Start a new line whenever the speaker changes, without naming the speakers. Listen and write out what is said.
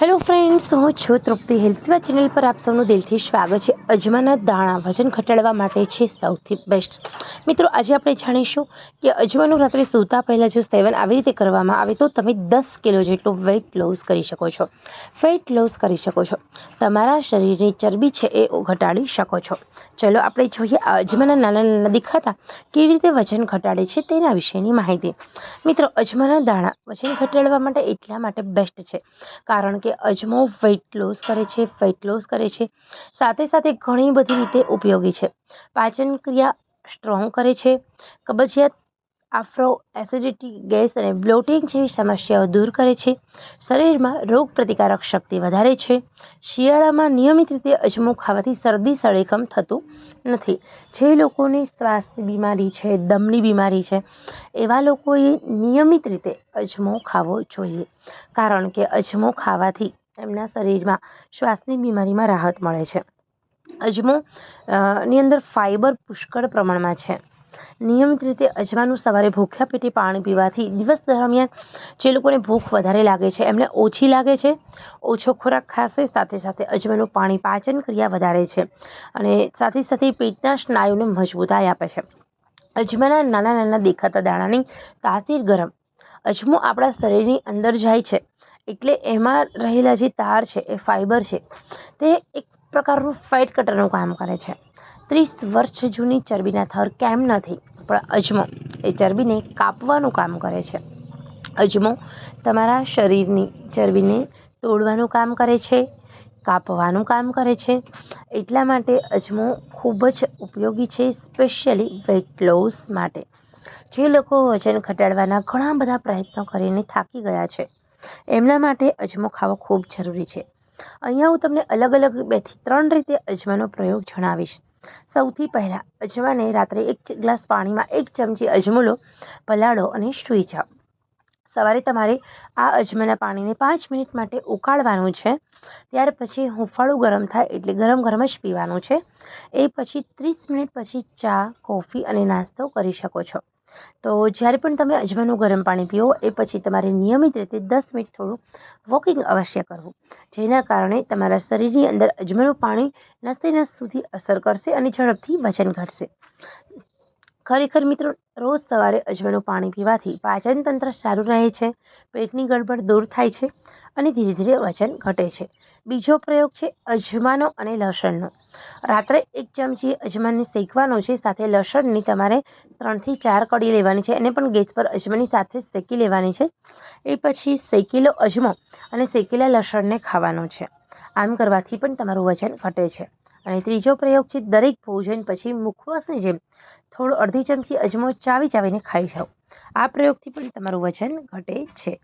Hello friends હું છું તૃપ્તિ હેલ્થવા channel પર આપ સૌનું દિલથી સ્વાગત છે. અજમાના દાણા વજન ઘટાડવા માટે છે સૌથી બેસ્ટ મિત્રો, આજે આપણે જાણીશું કે અજમાનું રાત્રે સૂતા પહેલાં જો સેવન આવી રીતે કરવામાં આવે તો તમે દસ કિલો જેટલું વેઇટ લોસ કરી શકો છો. ફેટ લોસ કરી શકો છો. તમારા શરીરની ચરબી છે એ ઘટાડી શકો છો. ચલો આપણે જોઈએ અજમાના નાના નાના દેખાતા કેવી રીતે વજન ઘટાડે છે તેના વિશેની માહિતી. મિત્રો, અજમાના દાણા વજન ઘટાડવા માટે એટલા માટે બેસ્ટ છે. કારણ કે અજમો વેઇટ લોસ કરે છે ફેટ લોસ કરે છે. સાથે સાથે ઘણી બધી રીતે ઉપયોગી છે. પાચન ક્રિયા સ્ટ્રોંગ કરે છે. કબજિયાત આફ્રો એસિડિટી, ગેસ અને બ્લોટિંગ જેવી સમસ્યાઓ દૂર કરે છે. શરીરમાં રોગ પ્રતિકારક શક્તિ વધારે છે. શિયાળામાં નિયમિત રીતે અજમો ખાવાથી શરદી, સળેખમ થતું નથી. જે લોકોને શ્વાસની બીમારી છે, દમની બીમારી છે, એવા લોકોએ નિયમિત રીતે અજમો ખાવો જોઈએ. કારણ કે અજમો ખાવાથી એમના શરીરમાં શ્વાસની બીમારીમાં રાહત મળે છે. અજમો ની અંદર ફાઇબર પુષ્કળ પ્રમાણમાં છે. નિયમિત રીતે અજમાનું સવારે ભૂખ્યા પેટે પાણી પીવાથી દિવસ દરમિયાન જે લોકોને ભૂખ વધારે લાગે છે, એમને ઓછી લાગે છે. ઓછો ખોરાક ખાશે, સાથે સાથે અજમાનું પાણી પાચન ક્રિયા વધારે છે અને સાથે સાથે પેટના સ્નાયુને મજબૂતાઈ આપે છે. અજમાના નાના નાના દેખાતા દાણાની તાસીર ગરમ. અજમો આપણા શરીરની અંદર જાય છે એટલે એમાં રહેલા જે તાર છે, એ ફાઇબર છે, તે એક પ્રકારનું ફેટ કટરનું કામ કરે છે. ત્રીસ વર્ષ જૂની ચરબીના થર કેમ નથી, પણ અજમો, એ ચરબીને કાપવાનું કામ કરે છે. અજમો તમારા શરીરની ચરબીને તોડવાનું કામ કરે છે, કાપવાનું કામ કરે છે. એટલા માટે અજમો ખૂબ જ ઉપયોગી છે, સ્પેશિયલી વેઇટ લોસ માટે. જે લોકો વજન ઘટાડવાના ઘણા બધા પ્રયત્નો કરીને થાકી ગયા છે, એમના માટે અજમો ખાવો ખૂબ જરૂરી છે. અહીંયા હું તમને અલગ અલગ બેથી ત્રણ રીતે અજમાનો પ્રયોગ જણાવીશ. સૌથી પહેલાં અજમાને રાત્રે એક ગ્લાસ પાણીમાં એક ચમચી અજમો પલાળો અને સૂઈ જાઓ. સવારે તમારે આ અજમાના પાણીને પાંચ મિનિટ માટે ઉકાળવાનું છે. ત્યાર પછી હુંફાળું ગરમ થાય એટલે ગરમ ગરમ જ પીવાનું છે. એ પછી ત્રીસ મિનિટ પછી ચા, કોફી અને નાસ્તો કરી શકો છો. તો જ્યારે પણ તમે અજમાનું ગરમ પાણી પીઓ, એ પછી તમારે નિયમિત રીતે દસ મિનિટ થોડું વોકિંગ અવશ્ય કરવું, જેના કારણે તમારા શરીરની અંદર અજમાનું પાણી નસે નસ સુધી અસર કરશે અને ઝડપથી વજન ઘટશે. ખરેખર મિત્રો, રોજ સવારે અજમાનું પાણી પીવાથી પાચન તંત્ર સારું રહે છે, પેટની ગડબડ દૂર થાય છે અને ધીરે ધીરે વજન ઘટે છે. બીજો પ્રયોગ છે અજમાનો અને લસણનો. રાત્રે એક ચમચી અજમાનને શેકવાનો છે, સાથે લસણની તમારે ત્રણથી ચાર કડી લેવાની છે, એને પણ ગેસ પર અજમાની સાથે શેકી લેવાની છે. એ પછી શેકેલો અજમો અને શેકેલા લસણને ખાવાનો છે. આમ કરવાથી પણ તમારું વજન ઘટે છે. અને ત્રીજો પ્રયોગ છે, દરેક ભોજન પછી મુખવાસની જેમ થોડો અડધી ચમચી અજમો ચાવી ચાવીને ખાઈ જાઓ. આ પ્રયોગથી પણ તમારું વજન ઘટે છે.